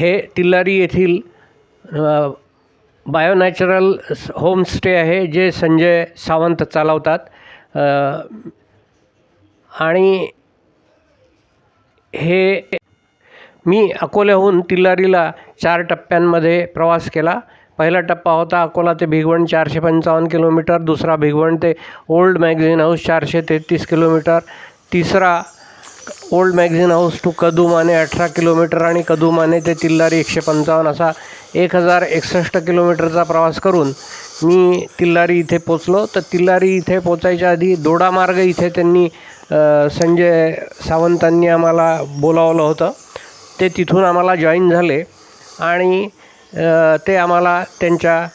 हे टिल्लारी येथील बायोनॅचरल होमस्टे आहे जे संजय सावंत चालवतात. आणि हे मी अकोल्याहून तिल्लारीला चार टप्प्यांमध्ये प्रवास केला. पहिला टप्पा होता अकोला ते भिगवण चारशे पंचावन्न किलोमीटर दुसरा भिगवण ते ओल्ड मॅगझिन हाऊस चारशे तेहतीस किलोमीटर तिसरा old magazine house to Kadumane अठरा किलोमीटर आणि कदुमाने ते तिल्लारी एकशे पंचावन्न असा एक हजार एकसष्ट किलोमीटरचा प्रवास करून मी तिल्लारी इथे पोचलो. तर तिल्लारी इथे पोचायच्या आधी दोडामार्ग इथे त्यांनी संजय सावंतांनी आम्हाला बोलावलं होतं. ते तिथून आम्हाला जॉईन झाले आणि ते आम्हाला त्यांच्या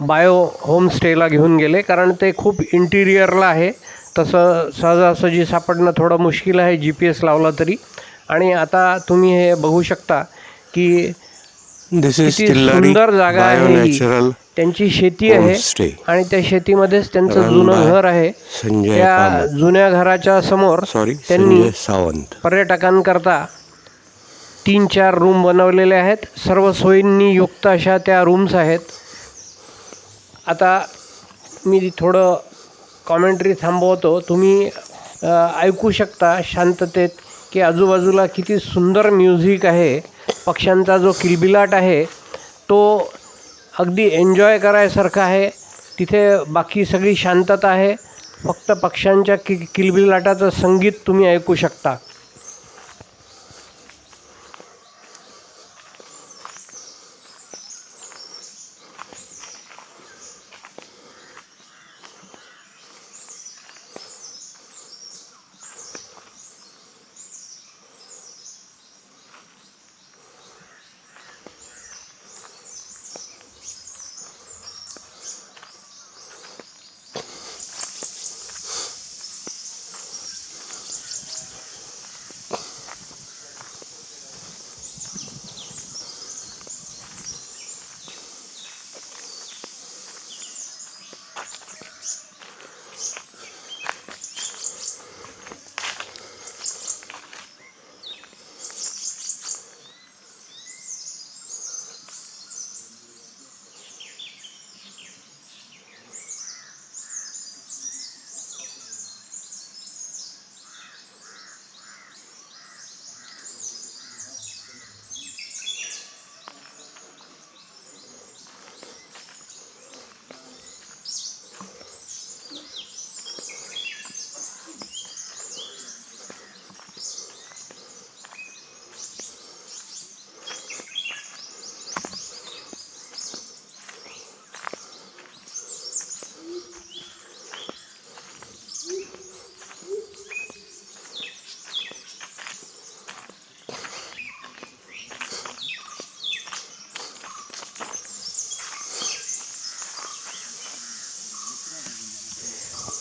बायो होमस्टेला घेऊन गेले. कारण ते खूप इंटिरियरला आहे. तसं सहजासहजी सापडणं थोडं मुश्किल आहे जी पी एस लावला तरी. आणि आता तुम्ही हे बघू शकता की सुंदर जागा आहे त्यांची शेती आहे. आणि त्या शेतीमध्येच त्यांचं जुनं घर आहे. त्या. जुन्या घराच्या समोर सॉरी त्यांनी सावंत पर्यटकांकरता तीन चार रूम बनवलेले आहेत. सर्व सोयींनी युक्त अशा त्या रूम्स आहेत. आता मी थोडं कॉमेंट्री थांबवतो. तुम्ही ऐकू शकता शांततेत की आजूबाजूला किती सुंदर म्युझिक आहे. पक्ष्यांचा जो किलबिलाट आहे तो अगदी एन्जॉय करायसारखा आहे. तिथे बाकी सगळी शांतता आहे. फक्त पक्ष्यांच्या कि किलबिलाटाचं संगीत तुम्ही ऐकू शकता.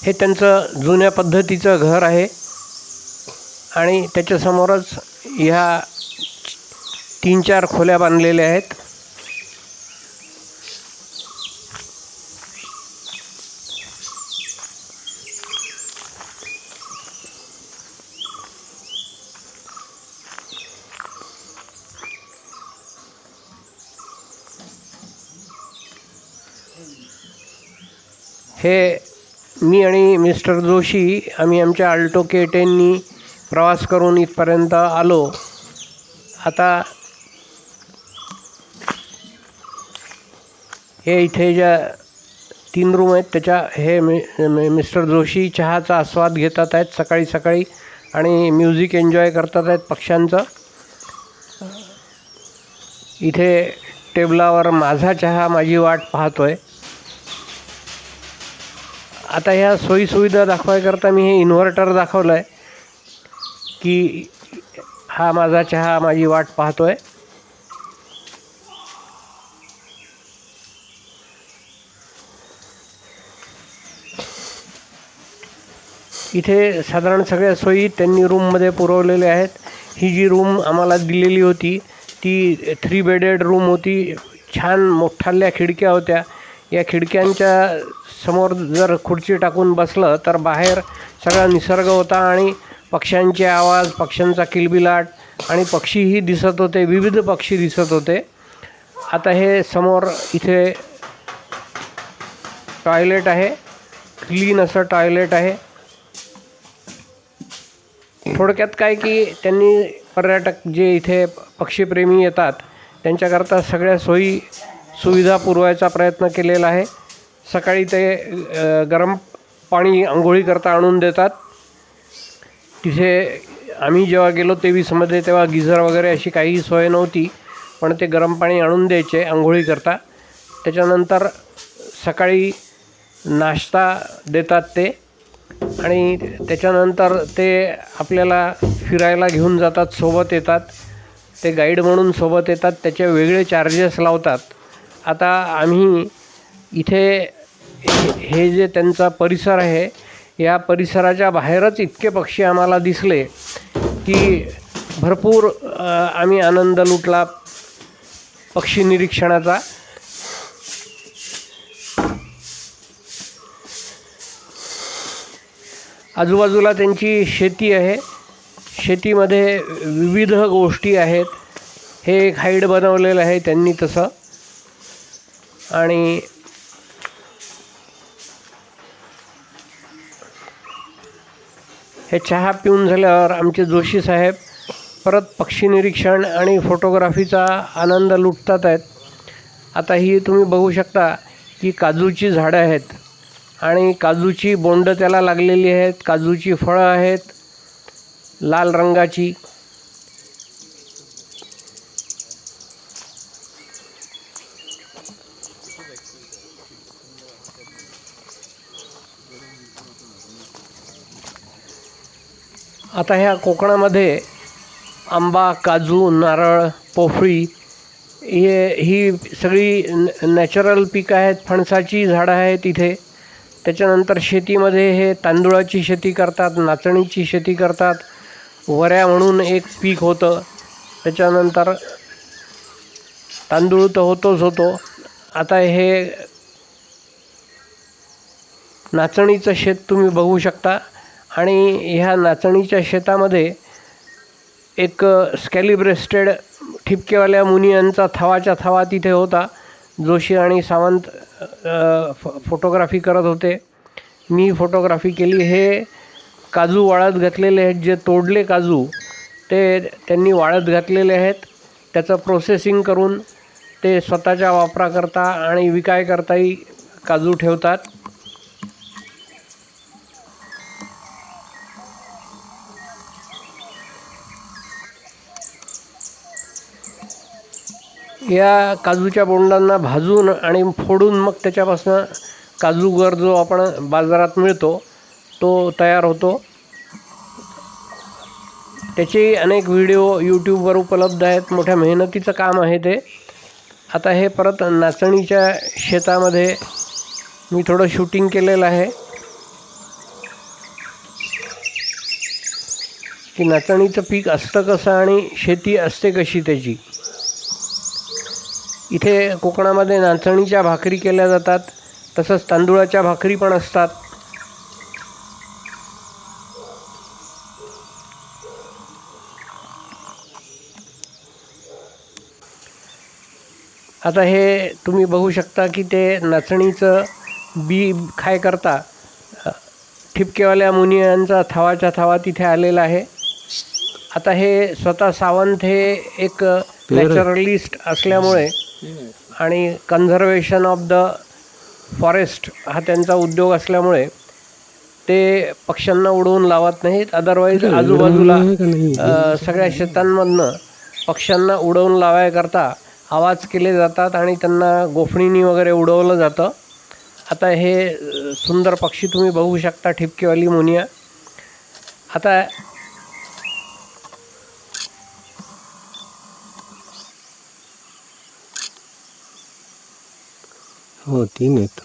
हे त्यांचं जुन्या पद्धतीचं घर आहे. आणि त्याच्यासमोरच ह्या तीन चार खोल्या बांधलेल्या आहेत. हे मी आणि मिस्टर जोशी आम्ही आमच्या अल्टो के टेननी प्रवास करून इथपर्यंत आलो. आता हे इथे ज्या तीन रूम आहेत त्याच्या हे मि मिस्टर जोशी चहाचा आस्वाद घेतात आहेत सकाळी सकाळी आणि म्युझिक एन्जॉय करतात आहेत पक्ष्यांचं. इथे टेबलावर माझा चहा माझी वाट पाहतो आहे आता ह्या सोयीसुविधा दाखवायकरता मी हे इन्व्हर्टर दाखवलं आहे की हा माझा चहा माझी वाट पाहतो आहे इथे साधारण सगळ्या सोयी त्यांनी रूममध्ये पुरवलेल्या आहेत. ही जी रूम आम्हाला दिलेली होती ती थ्री बेडेड रूम होती. छान मोठाल्या खिडक्या होत्या. या खिडक्यांच्या समोर जर खुर्ची टाकून बसलं तर बाहेर सगळा निसर्ग होता आणि पक्ष्यांचे आवाज पक्ष्यांचा किलबिलाट आणि पक्षीही दिसत होते विविध पक्षी दिसत होते. आता हे समोर इथे टॉयलेट आहे क्लीन असं टॉयलेट आहे. थोडक्यात काय की त्यांनी पर्यटक जे इथे पक्षीप्रेमी येतात त्यांच्याकरता सगळ्या सोयी सुविधा पुरवायचा प्रयत्न केलेला आहे. सकाळी ते गरम पाणी आंघोळीकरता आणून देतात. तिथे आम्ही जेव्हा गेलो तेवीसमध्ये तेव्हा गिझर वगैरे अशी काही सोय नव्हती पण ते गरम पाणी आणून द्यायचे आंघोळीकरता त्याच्यानंतर सकाळी नाश्ता देतात ते आणि त्याच्यानंतर ते आपल्याला फिरायला घेऊन जातात सोबत येतात. ते गाईड म्हणून सोबत येतात त्याचे वेगळे चार्जेस लावतात. आता आम्ही इथे हे- जे त्यांचा परिसर आहे या परिसराच्या बाहेरच इतके पक्षी आम्हाला दिसले की भरपूर आम्ही आनंद लुटला पक्षी निरीक्षणाचा. आजूबाजूला त्यांची शेती आहे. शेतीमध्ये विविध गोष्टी आहेत. हे एक हाईड बनवलेलं आहे त्यांनी तसं. आणि हे चहा पिऊन झाल्यावर आमचे जोशी साहेब परत पक्षी निरीक्षण आणि फोटोग्राफीचा आनंद लुटतात आहेत. आता ही तुम्ही बघू शकता की काजूची झाडं आहेत आणि काजूची बोंड त्याला लागलेली आहेत काजूची फळं आहेत लाल रंगाची. आता ह्या कोकणामध्ये आंबा काजू नारळ पोफळी हे ही सगळी न नॅचरल पिकं आहेत. फणसाची झाडं आहेत इथे. त्याच्यानंतर शेतीमध्ये हे तांदूळाची शेती करतात नाचणीची शेती करतात. वऱ्या म्हणून एक पीक होतं. त्याच्यानंतर तांदूळ तर होतोच होतो. आता हे नाचणीचं शेत तुम्ही बघू शकता. आणि ह्या नाचणीच्या शेतामध्ये एक स्कॅलिब्रेस्टेड ठिपकेवाल्या मुनियांचा थवाच्या थवा तिथे होता. जोशी आणि सावंत फोटोग्राफी करत होते. मी फोटोग्राफी केली. हे काजू वाळत घातलेले आहेत. जे तोडले काजू ते त्यांनी वाळत घातलेले आहेत. त्याचं प्रोसेसिंग करून ते स्वतःच्या वापराकरता आणि विकायकरताही काजू ठेवतात. या काजूच्या बोंडांना भाजून आणि फोडून मग त्याच्यापासून काजूगर जो आपण बाजारात मिळतो तो तयार होतो. त्याचे अनेक व्हिडिओ यूट्यूबवर उपलब्ध आहेत. मोठ्या मेहनतीचं काम आहे ते. आता हे परत नाचणीच्या शेतामध्ये मी थोडं शूटिंग केलेलं आहे. की नाचणीचं पीक असतं कसं आणि शेती असते कशी त्याची. इथे कोकणामध्ये नाचणीच्या भाकरी केल्या जातात तसंच तांदूळाच्या भाकरी पण असतात. आता हे तुम्ही बघू शकता की ते नाचणीचं बी खाय करता? ठिपकेवाल्या मुनियांचा थवाच्या थवा तिथे आलेला आहे. आता हे स्वतः सावंत हे एक नॅचरलिस्ट असल्यामुळे आणि कन्झर्वेशन ऑफ द फॉरेस्ट हा त्यांचा उद्योग असल्यामुळे ते पक्ष्यांना उडवून लावत नाहीत. अदरवाईज आजूबाजूला सगळ्या शेतांमधनं पक्ष्यांना उडवून लावायकरता आवाज केले जातात आणि त्यांना गोफणीनी वगैरे उडवलं जातं. आता हे सुंदर पक्षी तुम्ही बघू शकता ठिपकेवाली मुनिया. आता हो तीन आहेत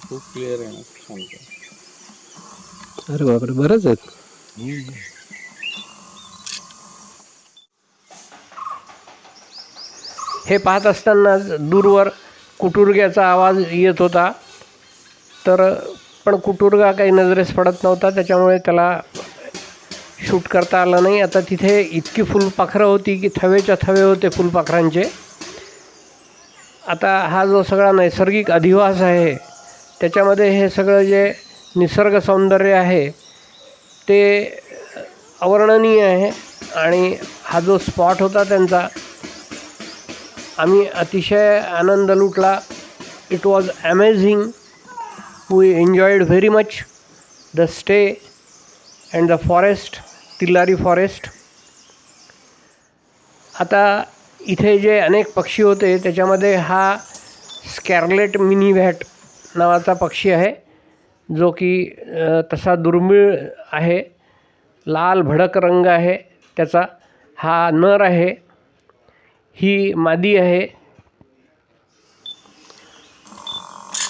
खूप क्लिअर आहे ना अरे बापरे बरंच आहेत. हे पाहत असताना दूरवर कुटुरग्याचा आवाज येत होता. तर पण कुटुरगा काही नजरेस पडत नव्हता. त्याच्यामुळे त्याला शूट करता आलं नाही. आता तिथे इतकी फुलपाखरं होती की थवेच्या थवे होते फुलपाखरांचे. आता हा जो सगळा नैसर्गिक अधिवास आहे त्याच्यामध्ये हे सगळं जे निसर्ग सौंदर्य आहे ते अवर्णनीय आहे. आणि हा जो स्पॉट होता त्यांचा आम्ही अतिशय आनंद लुटला. It was amazing we enjoyed very much the stay and the forest Tillari forest आता इथे जे अनेक पक्षी होते त्याच्यामध्ये हा स्कॅर्लेट मिनी व्हॅट नावाचा पक्षी आहे जो की तसा दुर्मिळ आहे लाल भडक रंग आहे त्याचा हा नर आहे. ही मादी आहे.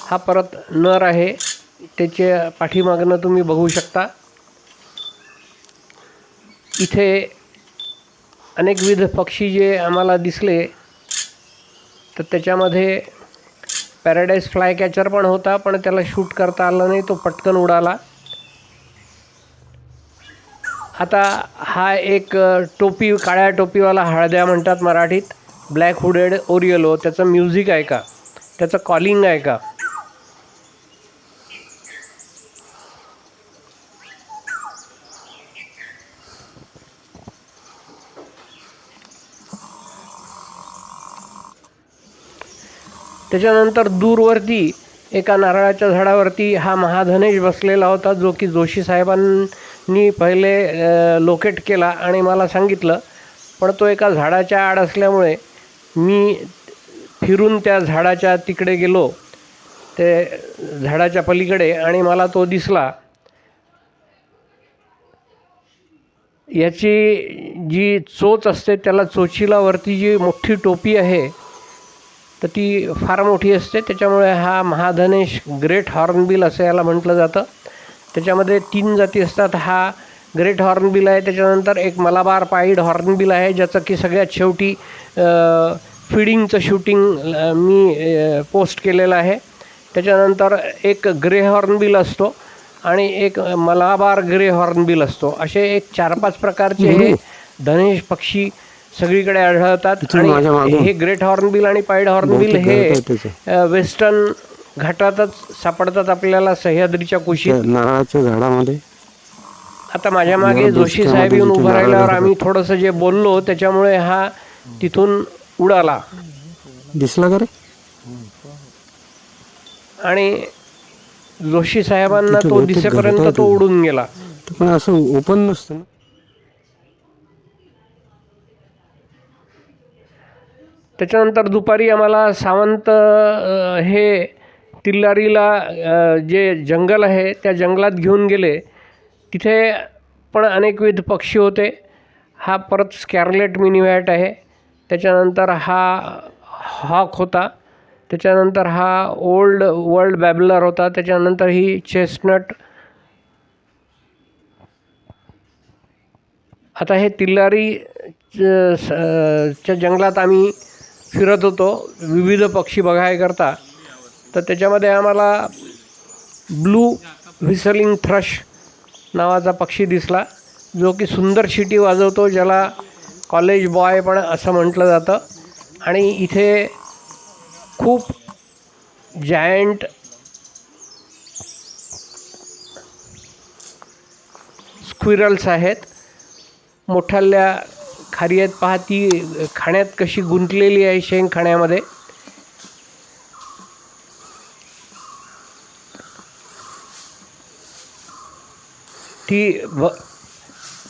हा परत नर आहे. त्याच्या पाठीमागनं तुम्ही बघू शकता. इथे अनेकविध पक्षी जे आम्हाला दिसले तर त्याच्यामध्ये पॅराडाईज फ्लाय कॅचर पण होता पण त्याला शूट करता आलं नाही तो पटकन उडाला. आता हा एक टोपी काळ्या टोपीवाला हळद्या म्हणतात मराठीत. ब्लॅक हुडेड ओरियलो त्याचं म्युझिक आहे का? त्याचं कॉलिंग आहे का? त्याच्यानंतर दूरवरती एका नारळाच्या झाडावरती हा महाधनेश बसलेला होता जो की जोशी मी पहिले लोकेट केला आणि मला सांगितलं पण तो एका झाडाच्या आड असल्यामुळे मी फिरून त्या झाडाच्या तिकडे गेलो ते झाडाच्या पलीकडे आणि मला तो दिसला. याची जी चोच असते त्याला चोचीला वरती जी मोठी टोपी आहे तर ती फार मोठी असते. त्याच्यामुळे हा महाधनेश ग्रेट हॉर्नबिल असं याला म्हटलं जातं. त्याच्यामध्ये तीन जाती असतात. हा ग्रेट हॉर्नबिल आहे. त्याच्यानंतर एक मलाबार पाईड हॉर्नबिल आहे ज्याचं की सगळ्यात शेवटी फिडिंगचं शूटिंग मी पोस्ट केलेलं आहे. त्याच्यानंतर एक ग्रे हॉर्नबिल असतो आणि एक मलाबार ग्रे हॉर्नबिल असतो. असे एक चार पाच प्रकारचे हे धनेश पक्षी सगळीकडे आढळतात. आणि. हे ग्रेट हॉर्नबिल आणि पाईड हॉर्नबिल हे वेस्टर्न घाटातच सापडतात आपल्याला सह्याद्रीच्या कुशीत. नारळाच्या झाडामध्ये. आता माझ्या मागे जोशी साहेब येऊन उभं राहिल्यावर. आम्ही थोडंसं जे बोललो त्याच्यामुळे हा तिथून उडाला. दिसला का रे? आणि जोशी साहेबांना तिथे तो बहुतेक दिसेपर्यंत तो आहे. उडून गेला. ते पण असं ओपन नसतं ना? त्याच्यानंतर दुपारी आम्हाला सावंत अ, हे तिल्लारीला जे जंगल आहे त्या जंगलात घेऊन गेले. तिथे पण अनेकविध पक्षी होते. हा परत स्कॅर्लेट मिनिवॅट आहे. त्याच्यानंतर हा हॉक होता. त्याच्यानंतर हा ओल्ड वर्ल्ड बॅबलर होता. त्याच्यानंतर ही चेस्टनट. आता हे तिल्लारी च- स- च्या जंगलात आम्ही फिरत होतो. विविध पक्षी बघायकरता. तर त्याच्यामध्ये आम्हाला ब्लू व्हिसलिंग थ्रश नावाचा पक्षी दिसला जो की सुंदर शिटी वाजवतो ज्याला कॉलेज बॉय पण असं म्हटलं जातं. आणि इथे खूप जायंट स्क्विरल्स आहेत. मोठाल्या खारी आहेत पहा ती खाण्यात कशी गुंतलेली आहे शेंग खाण्यामध्ये ती भ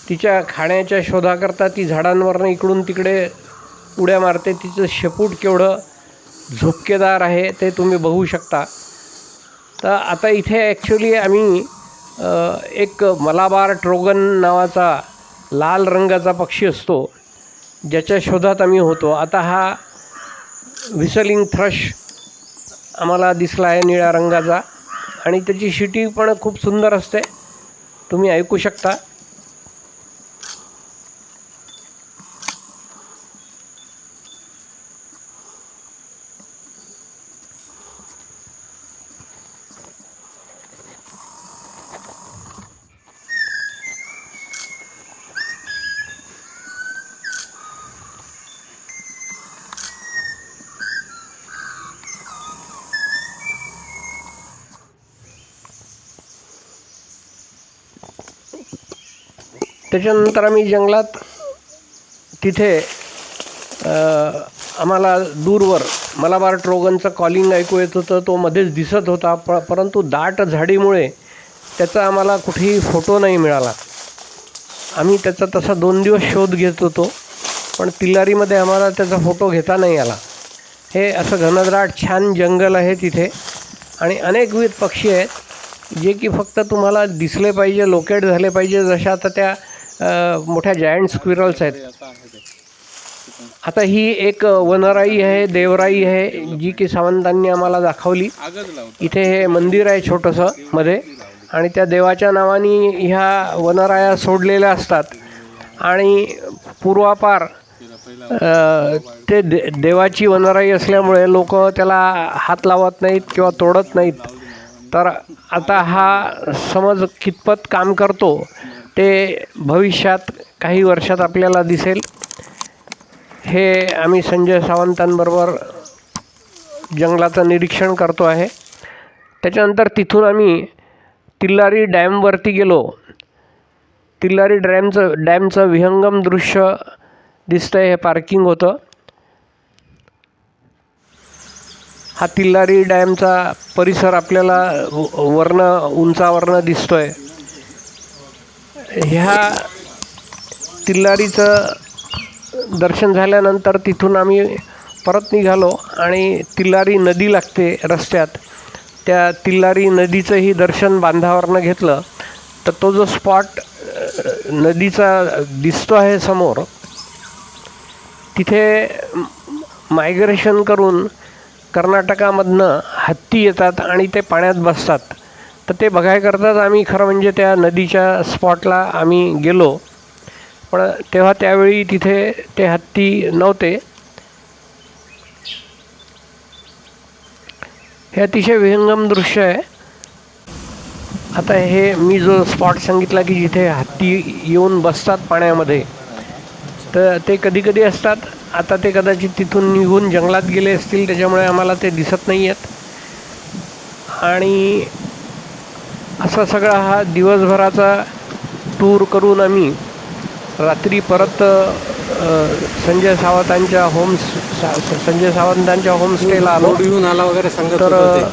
तिच्या खाण्याच्या शोधाकरता ती झाडांवरनं इकडून तिकडे उड्या मारते. तिचं शेपूट केवढं झुपकेदार आहे ते तुम्ही बघू शकता. तर आता इथे ॲक्च्युली आम्ही एक मलाबार ट्रोगन नावाचा लाल रंगाचा पक्षी असतो. ज्याच्या शोधात आम्ही होतो. आता हा व्हिसलिंग थ्रश आम्हाला दिसला आहे निळ्या रंगाचा. आणि त्याची शिटी पण खूप सुंदर असते. तुम्ही ऐकू शकता. त्याच्यानंतर आम्ही जंगलात तिथे आम्हाला दूरवर मलाबार ट्रोगनचं कॉलिंग ऐकू येत होतं. तो मध्येच दिसत होता प परंतु दाट झाडीमुळे त्याचा आम्हाला कुठेही फोटो नाही मिळाला. आम्ही त्याचा तसा दोन दिवस शोध घेत होतो पण तिल्लारीमध्ये आम्हाला त्याचा फोटो घेता नाही आला. हे असं घनदाट छान जंगल आहे तिथे आणि अनेकविध पक्षी आहेत जे की फक्त तुम्हाला दिसले पाहिजे लोकेट झाले पाहिजे जशा आता त्या मोठ्या जायंट स्क्विरल्स आहेत. आता ही एक वनराई आहे देवराई आहे जी की सावंतांनी आम्हाला दाखवली. इथे हे मंदिर आहे छोटंसं मध्ये. आणि त्या देवाच्या नावाने ह्या वनराया सोडलेल्या असतात. आणि पूर्वापार ते दे देवाची वनराई असल्यामुळे लोक त्याला हात लावत नाहीत किंवा तोडत नाहीत. तर आता हा समज कितपत काम करतो ते भविष्यात काही वर्षात आपल्याला दिसेल. हे आम्ही संजय सावंतांबरोबर जंगलाचं निरीक्षण करतो आहे. त्याच्यानंतर तिथून आम्ही तिल्लारी डॅमवरती गेलो. तिल्लारी डॅमचं डॅमचं विहंगम दृश्य दिसतंय हे पार्किंग होतं. हा तिल्लारी डॅमचा परिसर आपल्याला वर्ण उंचावरनं दिसतो आहे ह्या तिल्लारीचं दर्शन झाल्यानंतर तिथून आम्ही परत निघालो आणि तिल्लारी नदी लागते रस्त्यात. त्या तिल्लारी नदीचंही दर्शन बांधावरनं घेतलं. तर तो जो स्पॉट नदीचा दिसतो आहे समोर तिथे मायग्रेशन करून कर्नाटकामधनं हत्ती येतात आणि ते पाण्यात बसतात. तर ते बघायकरताच आम्ही खरं म्हणजे त्या नदीच्या स्पॉटला आम्ही गेलो. पण तेव्हा त्यावेळी तिथे ते हत्ती नव्हते. हे अतिशय विहंगम दृश्य आहे. आता हे मी जो स्पॉट सांगितला की जिथे हत्ती येऊन बसतात पाण्यामध्ये तर ते कधी कधी असतात. आता ते कदाचित तिथून निघून जंगलात गेले असतील त्याच्यामुळे आम्हाला ते दिसत नाही आहेत आणि असा सगळा हा दिवसभराचा टूर करून आम्ही रात्री परत संजय सावंतांच्या होम सा- संजय सावंतांच्या होमस्टेला आलो. येऊन आला वगैरे सांगत तर.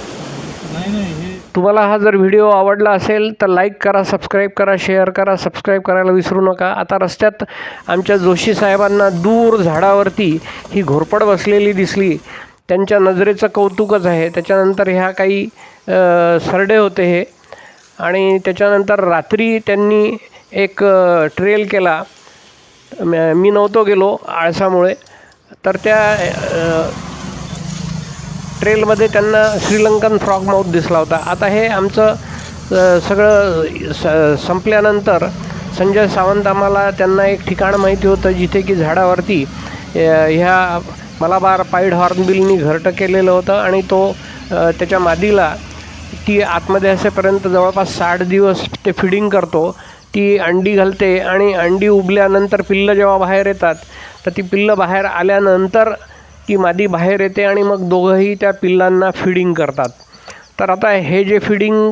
तुम्हाला हा जर व्हिडिओ आवडला असेल तर लाईक करा सबस्क्राईब करा शेअर करा सबस्क्राईब करायला विसरू नका. आता रस्त्यात आमच्या जोशी साहेबांना दूर झाडावरती ही घोरपड बसलेली दिसली. त्यांच्या नजरेचं कौतुकच आहे. त्याच्यानंतर ह्या काही सरडे होते हे. आणि त्याच्यानंतर रात्री त्यांनी एक ट्रेल केला. मी नव्हतो गेलो आळसामुळे. तर त्या ट्रेलमध्ये त्यांना श्रीलंकन फ्रॉक माऊथ दिसला होता. आता हे आमचं सगळं स संपल्यानंतर संजय सावंत आम्हाला त्यांना एक ठिकाण माहिती होतं जिथे की झाडावरती ह्या मलाबार पाईड हॉर्नबिलनी घरटं केलेलं होतं आणि तो त्याच्या मादीला ती आतमध्ये असेपर्यंत जवळपास साठ दिवस ते फिडिंग करतो. ती अंडी घालते आणि अंडी उबल्यानंतर पिल्लं जेव्हा बाहेर येतात तर ती पिल्लं बाहेर आल्यानंतर ती मादी बाहेर येते आणि मग दोघंही त्या पिल्लांना फिडिंग करतात. तर आता हे जे फिडिंग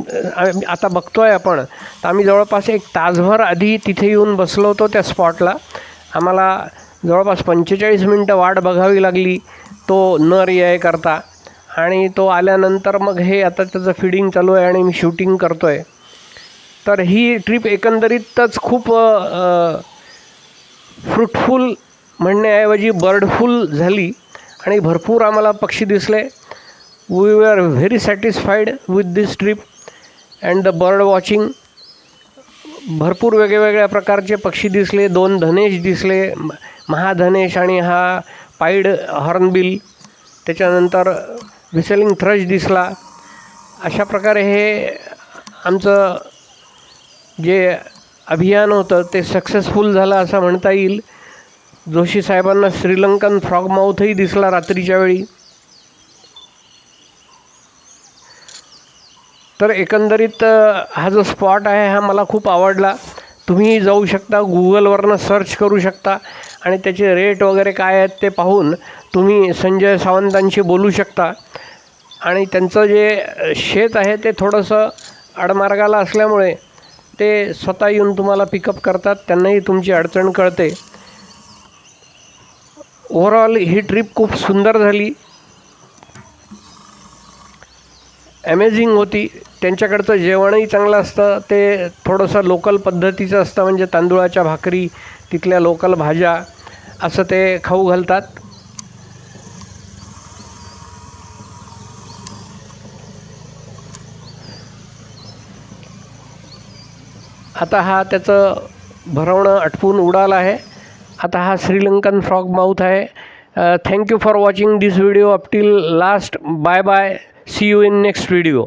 आता बघतो आहे आपण तर आम्ही जवळपास एक तासभर आधी तिथे येऊन बसलो होतो त्या स्पॉटला आम्हाला जवळपास पंचेचाळीस मिनटं वाट बघावी लागली. तो नर याय करता आणि तो आल्यानंतर मग हे आता त्याचं फिडिंग चालू आहे आणि मी शूटिंग करतो आहे तर ही ट्रिप एकंदरीतच खूप फ्रुटफुल म्हणण्याऐवजी बर्डफुल झाली आणि भरपूर आम्हाला पक्षी दिसले. We are very satisfied with this trip and the bird watching भरपूर वेगवेगळ्या प्रकारचे पक्षी दिसले दोन धनेश दिसले महाधनेश आणि हा पाईड हॉर्नबिल त्याच्यानंतर व्हिसलिंग थ्रश दिसला. अशा प्रकारे हे आमचं जे अभियान होतं ते सक्सेसफुल झालं असं म्हणता येईल. जोशी साहेबांना श्रीलंकन फ्रॉग माऊथही दिसला रात्रीच्या वेळी. तर एकंदरीत हा जो स्पॉट आहे हा मला खूप आवडला. तुम्ही जाऊ शकता गुगलवरनं सर्च करू शकता आणि त्याचे रेट वगैरे काय आहेत ते पाहून तुम्ही संजय सावंतांशी बोलू शकता. आणि त्यांचं जे शेत आहे ते थोडंसं आडमार्गाला असल्यामुळे ते स्वतः येऊन तुम्हाला पिकअप करतात त्यांनाही तुमची अडचण कळते. ओव्हरऑल ही ट्रिप खूप सुंदर झाली. अमेझिंग होती. त्यांच्याकडचं जेवणही चांगलं असतं. ते थोडंसं लोकल पद्धतीचं असतं म्हणजे तांदूळाच्या भाकरी तिथल्या लोकल भाज्या असं ते खाऊ घालतात. आता हा त्याचं भरवणं आटपून उडालं आहे. आता हा श्रीलंकन फ्रॉग माऊथ आहे. Thank you for watching this video up till last bye bye see you in next video